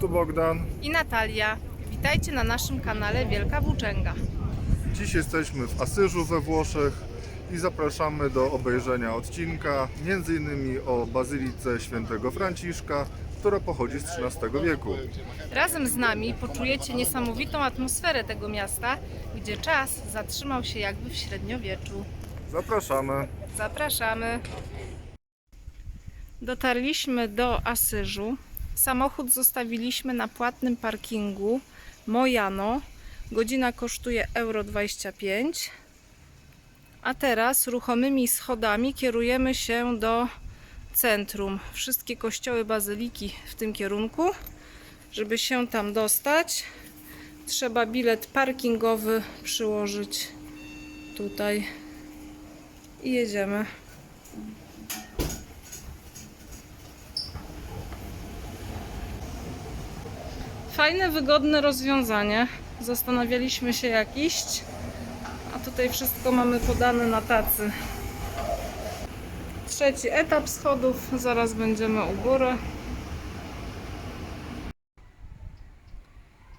tu Bogdan. i Natalia. Witajcie na naszym kanale Wielka Włóczęga. Dziś jesteśmy w Asyżu we Włoszech i zapraszamy do obejrzenia odcinka m.in. o Bazylice Świętego Franciszka, która pochodzi z XIII wieku. Razem z nami poczujecie niesamowitą atmosferę tego miasta, gdzie czas zatrzymał się jakby w średniowieczu. Zapraszamy. Zapraszamy. Dotarliśmy do Asyżu. Samochód zostawiliśmy na płatnym parkingu Mojano. Godzina kosztuje euro 25. A teraz ruchomymi schodami kierujemy się do centrum. Wszystkie kościoły, bazyliki w tym kierunku. Żeby się tam dostać, trzeba bilet parkingowy przyłożyć tutaj i jedziemy. Fajne, wygodne rozwiązanie. Zastanawialiśmy się jak iść, a tutaj wszystko mamy podane na tacy. Trzeci etap schodów, zaraz będziemy u góry.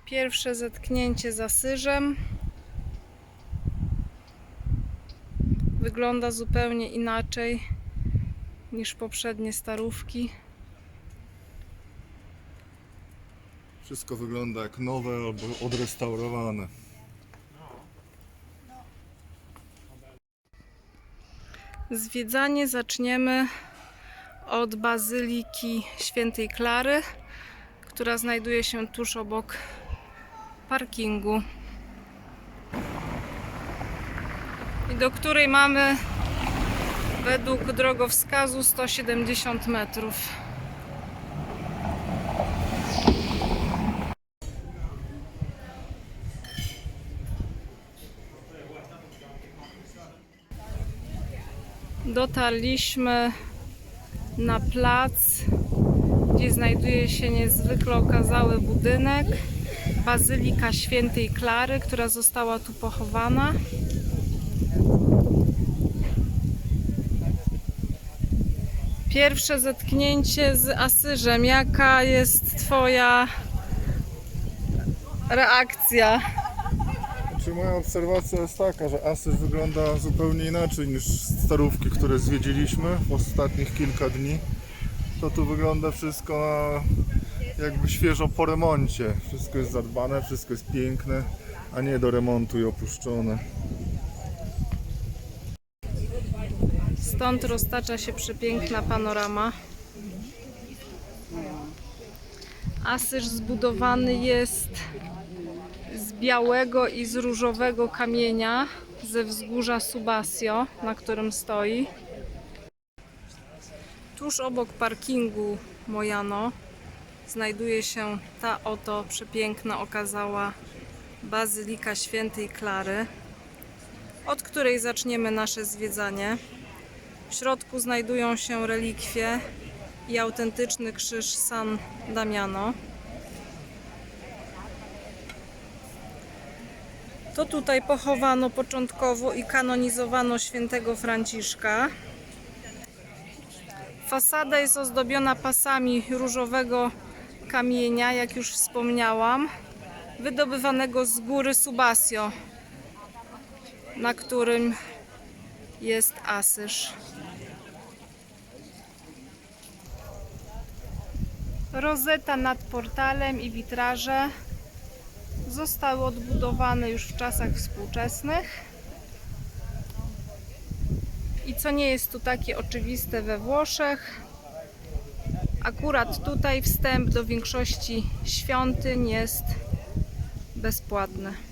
Pierwsze zetknięcie z Asyżem. Wygląda zupełnie inaczej niż poprzednie starówki. Wszystko wygląda jak nowe albo odrestaurowane. Zwiedzanie zaczniemy od Bazyliki Świętej Klary, która znajduje się tuż obok parkingu. I do której mamy według drogowskazu 170 metrów. Dotarliśmy na plac, gdzie znajduje się niezwykle okazały budynek. Bazylika Świętej Klary, która została tu pochowana. Pierwsze zetknięcie z Asyżem. Jaka jest Twoja reakcja? Czy moja obserwacja jest taka, że Asyż wygląda zupełnie inaczej niż starówki, które zwiedziliśmy w ostatnich kilka dni. To tu wygląda wszystko na jakby świeżo po remoncie. Wszystko jest zadbane, wszystko jest piękne, a nie do remontu i opuszczone. Stąd roztacza się przepiękna panorama. Asyż zbudowany jest białego i z różowego kamienia ze wzgórza Subasio, na którym stoi. Tuż obok parkingu Mojano znajduje się ta oto przepiękna okazała Bazylika Świętej Klary, od której zaczniemy nasze zwiedzanie. W środku znajdują się relikwie i autentyczny krzyż San Damiano. To tutaj pochowano początkowo i kanonizowano świętego Franciszka. Fasada jest ozdobiona pasami różowego kamienia, jak już wspomniałam, wydobywanego z góry Subasio, na którym jest Asyż. Rozeta nad portalem i witraże zostały odbudowane już w czasach współczesnych. I co nie jest tu takie oczywiste we Włoszech, akurat tutaj wstęp do większości świątyń jest bezpłatne.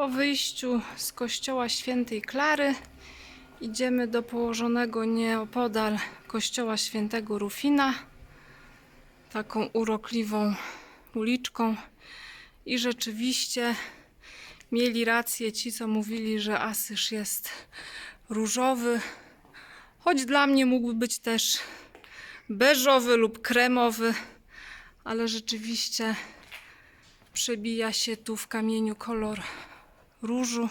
Po wyjściu z kościoła świętej Klary idziemy do położonego nieopodal kościoła świętego Rufina, taką urokliwą uliczką. I rzeczywiście mieli rację ci, co mówili, że Asyż jest różowy, choć dla mnie mógłby być też beżowy lub kremowy, ale rzeczywiście przebija się tu w kamieniu kolor różu.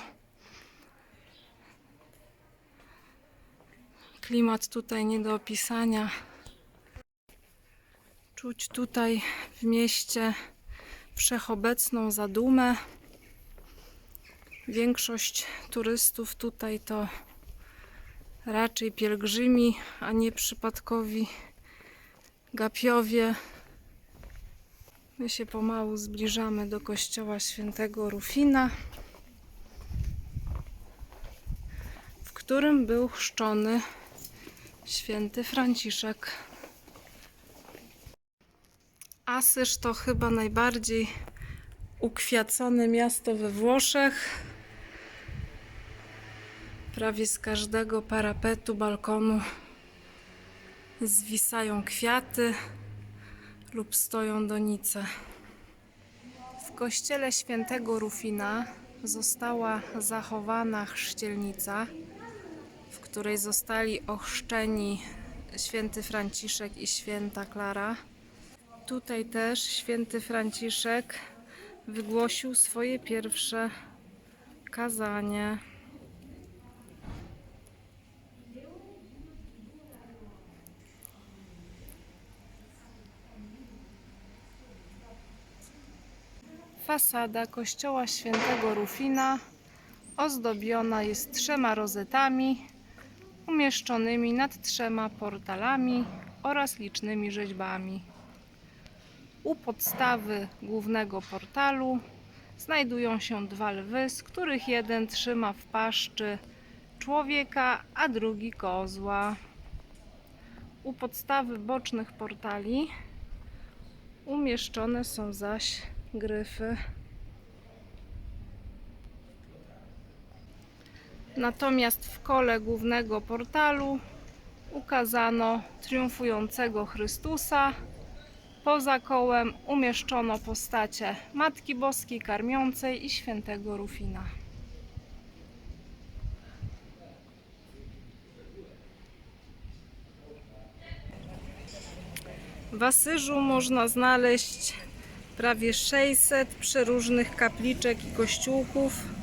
Klimat tutaj nie do opisania. Czuć tutaj w mieście wszechobecną zadumę. Większość turystów tutaj to raczej pielgrzymi, a nie przypadkowi gapiowie. My się pomału zbliżamy do kościoła świętego Rufina, w którym był chrzczony święty Franciszek. Asyż to chyba najbardziej ukwiacone miasto we Włoszech. Prawie z każdego parapetu, balkonu zwisają kwiaty lub stoją donice. W kościele świętego Rufina została zachowana chrzcielnica, której zostali ochrzczeni święty Franciszek i święta Klara. Tutaj też święty Franciszek wygłosił swoje pierwsze kazanie. Fasada kościoła świętego Rufina ozdobiona jest trzema rozetami umieszczonymi nad trzema portalami oraz licznymi rzeźbami. U podstawy głównego portalu znajdują się dwa lwy, z których jeden trzyma w paszczy człowieka, a drugi kozła. U podstawy bocznych portali umieszczone są zaś gryfy. Natomiast w kole głównego portalu ukazano triumfującego Chrystusa. Poza kołem umieszczono postacie Matki Boskiej Karmiącej i świętego Rufina. W Asyżu można znaleźć prawie 600 przeróżnych kapliczek i kościółków.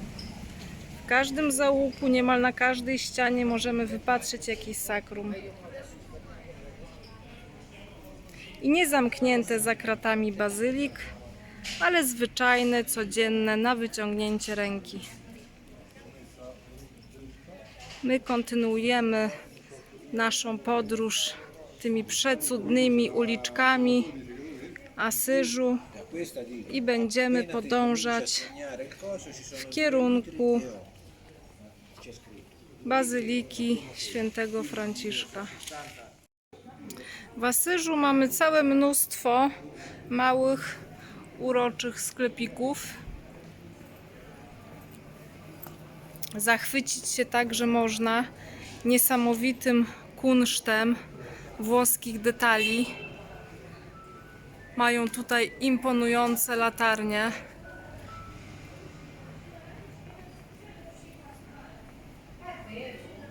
W każdym załuku, niemal na każdej ścianie możemy wypatrzeć jakieś sakrum. I nie zamknięte za kratami bazylik, ale zwyczajne, codzienne, na wyciągnięcie ręki. My kontynuujemy naszą podróż tymi przecudnymi uliczkami Asyżu i będziemy podążać w kierunku Bazyliki Świętego Franciszka. W Asyżu mamy całe mnóstwo małych, uroczych sklepików. Zachwycić się także można niesamowitym kunsztem włoskich detali. Mają tutaj imponujące latarnie.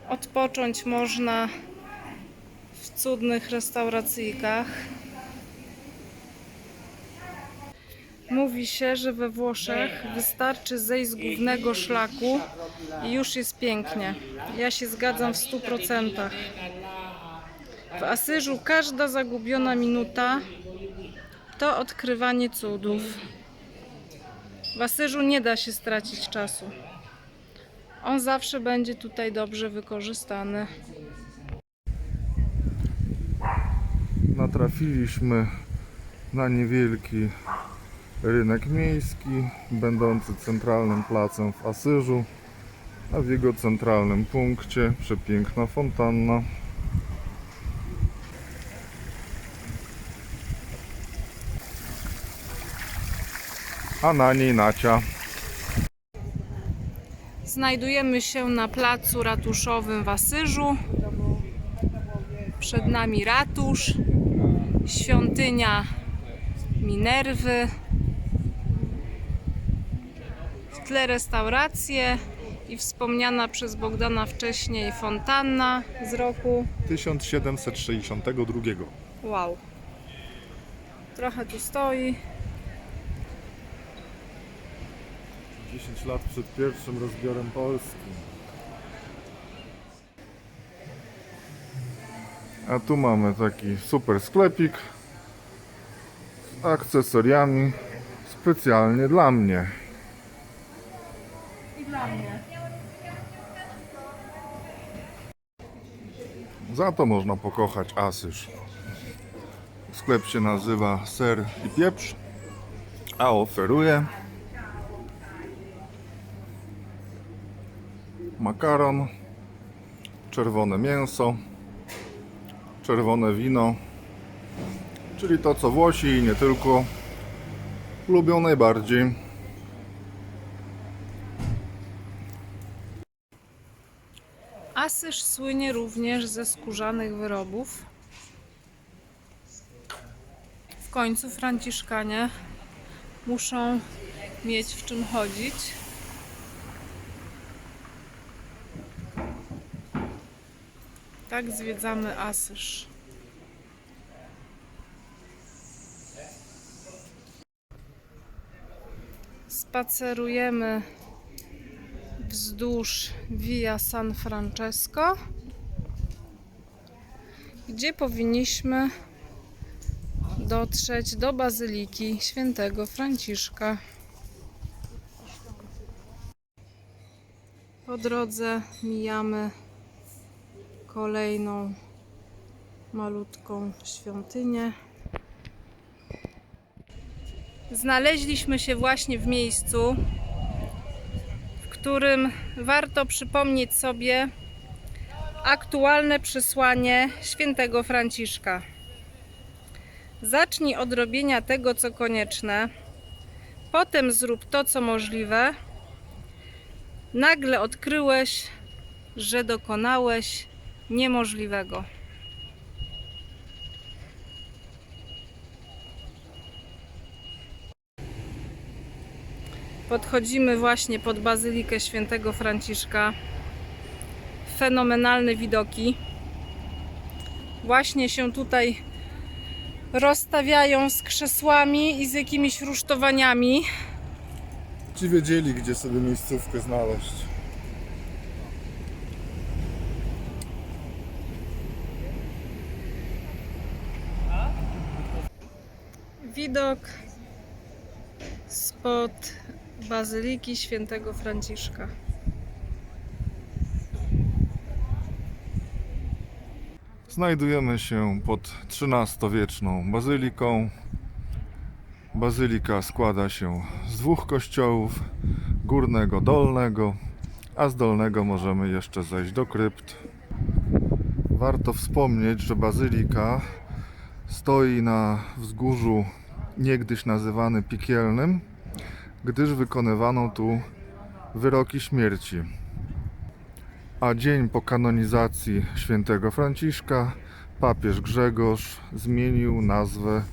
Odpocząć można w cudnych restauracyjkach. Mówi się, że we Włoszech wystarczy zejść z głównego szlaku i już jest pięknie. Ja się zgadzam w 100%. W Asyżu każda zagubiona minuta to odkrywanie cudów. W Asyżu nie da się stracić czasu. On zawsze będzie tutaj dobrze wykorzystany. Natrafiliśmy na niewielki rynek miejski, będący centralnym placem w Asyżu, a w jego centralnym punkcie przepiękna fontanna. A na niej Nacia. Znajdujemy się na placu ratuszowym w Asyżu. Przed nami ratusz, świątynia Minerwy. W tle restauracje i wspomniana przez Bogdana wcześniej fontanna z roku 1762. Wow. Trochę tu stoi. 10 lat przed pierwszym rozbiorem Polski. A tu mamy taki super sklepik z akcesoriami specjalnie dla mnie. I dla mnie. Za to można pokochać Asyż. Sklep się nazywa Ser i Pieprz, a oferuje makaron, czerwone mięso, czerwone wino, czyli to co Włosi i nie tylko lubią najbardziej. Asyż słynie również ze skórzanych wyrobów. W końcu Franciszkanie muszą mieć w czym chodzić. Tak zwiedzamy Asyż. Spacerujemy wzdłuż Via San Francesco, gdzie powinniśmy dotrzeć do Bazyliki Świętego Franciszka. Po drodze mijamy kolejną malutką świątynię. Znaleźliśmy się właśnie w miejscu, w którym warto przypomnieć sobie aktualne przesłanie świętego Franciszka. Zacznij od robienia tego, co konieczne, potem zrób to, co możliwe. Nagle odkryłeś, że dokonałeś niemożliwego. Podchodzimy właśnie pod Bazylikę Świętego Franciszka. Fenomenalne widoki. Właśnie się tutaj rozstawiają z krzesłami i z jakimiś rusztowaniami. Ci wiedzieli, gdzie sobie miejscówkę znaleźć. Widok spod Bazyliki Świętego Franciszka. Znajdujemy się pod XIII-wieczną bazyliką. Bazylika składa się z dwóch kościołów, górnego, dolnego, a z dolnego możemy jeszcze zejść do krypt. Warto wspomnieć, że bazylika stoi na wzgórzu niegdyś nazywany piekielnym, gdyż wykonywano tu wyroki śmierci. A dzień po kanonizacji świętego Franciszka papież Grzegorz zmienił nazwę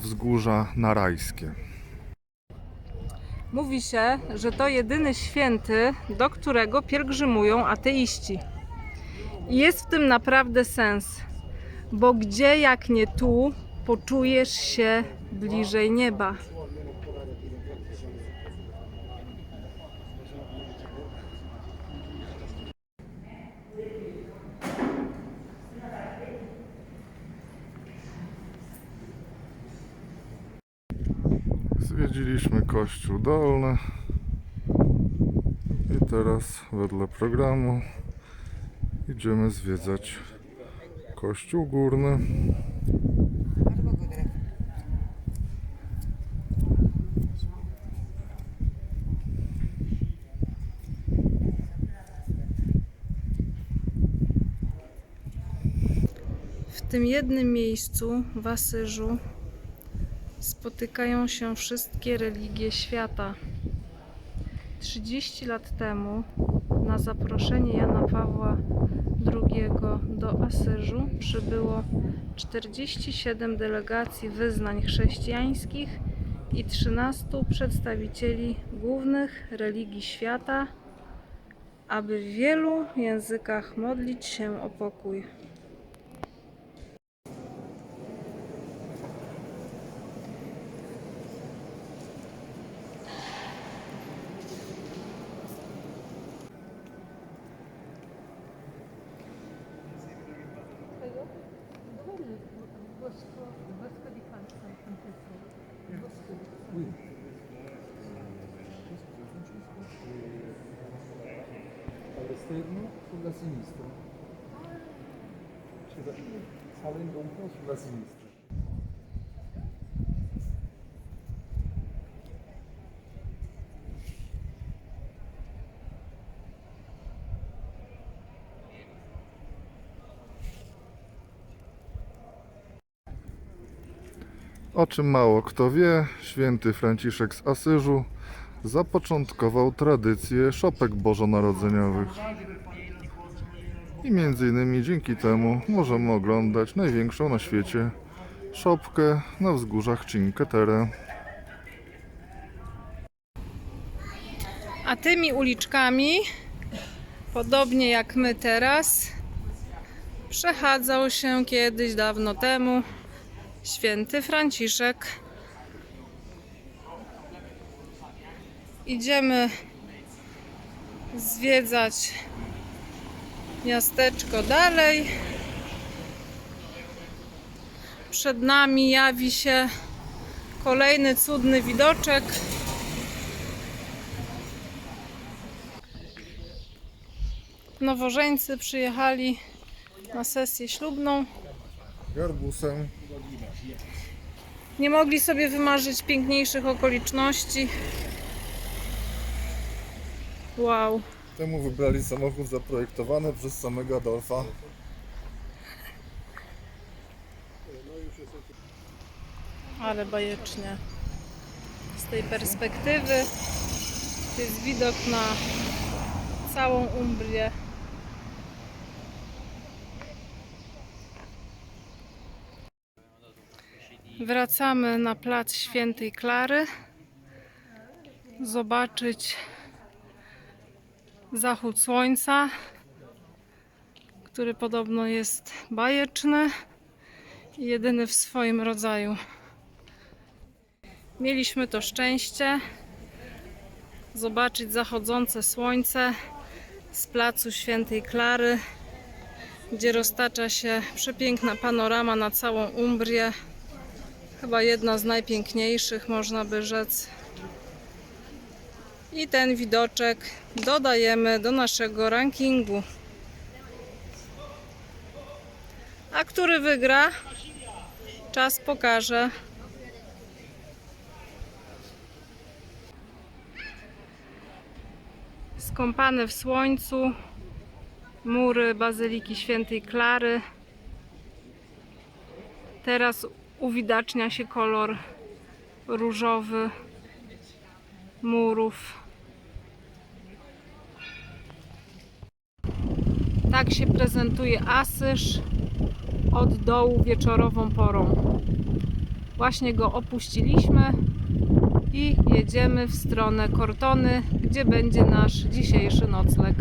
wzgórza na rajskie. Mówi się, że to jedyny święty, do którego pielgrzymują ateiści. I jest w tym naprawdę sens. Bo gdzie jak nie tu poczujesz się bliżej nieba. Zwiedziliśmy Kościół Dolny i teraz wedle programu idziemy zwiedzać Kościół Górny. Tym jednym miejscu, w Asyżu, spotykają się wszystkie religie świata. 30 lat temu, na zaproszenie Jana Pawła II do Asyżu, przybyło 47 delegacji wyznań chrześcijańskich i 13 przedstawicieli głównych religii świata, aby w wielu językach modlić się o pokój. All'esterno sulla sinistra. Scusa, salendo un po' sulla sinistra. O czym mało kto wie, święty Franciszek z Asyżu zapoczątkował tradycję szopek bożonarodzeniowych. I między innymi dzięki temu możemy oglądać największą na świecie szopkę na wzgórzach Cinque Terre. A tymi uliczkami, podobnie jak my teraz, przechadzał się kiedyś dawno temu święty Franciszek. Idziemy zwiedzać miasteczko dalej. Przed nami jawi się kolejny cudny widoczek. Nowożeńcy przyjechali na sesję ślubną. Garbusem Nie mogli sobie wymarzyć piękniejszych okoliczności. Wow. temu wybrali samochód zaprojektowany przez samego Adolfa. Ale bajecznie. Z tej perspektywy to jest widok na całą Umbrię. Wracamy na plac Świętej Klary. Zobaczyć zachód słońca, który podobno jest bajeczny i jedyny w swoim rodzaju. Mieliśmy to szczęście zobaczyć zachodzące słońce z placu Świętej Klary, gdzie roztacza się przepiękna panorama na całą Umbrię. Chyba jedna z najpiękniejszych, można by rzec. I ten widoczek dodajemy do naszego rankingu. A który wygra? Czas pokaże. skąpane w słońcu mury Bazyliki Świętej Klary. Teraz uwidacznia się kolor różowy murów. Tak się prezentuje Asyż od dołu wieczorową porą. Właśnie go opuściliśmy i jedziemy w stronę Kortony, gdzie będzie nasz dzisiejszy nocleg.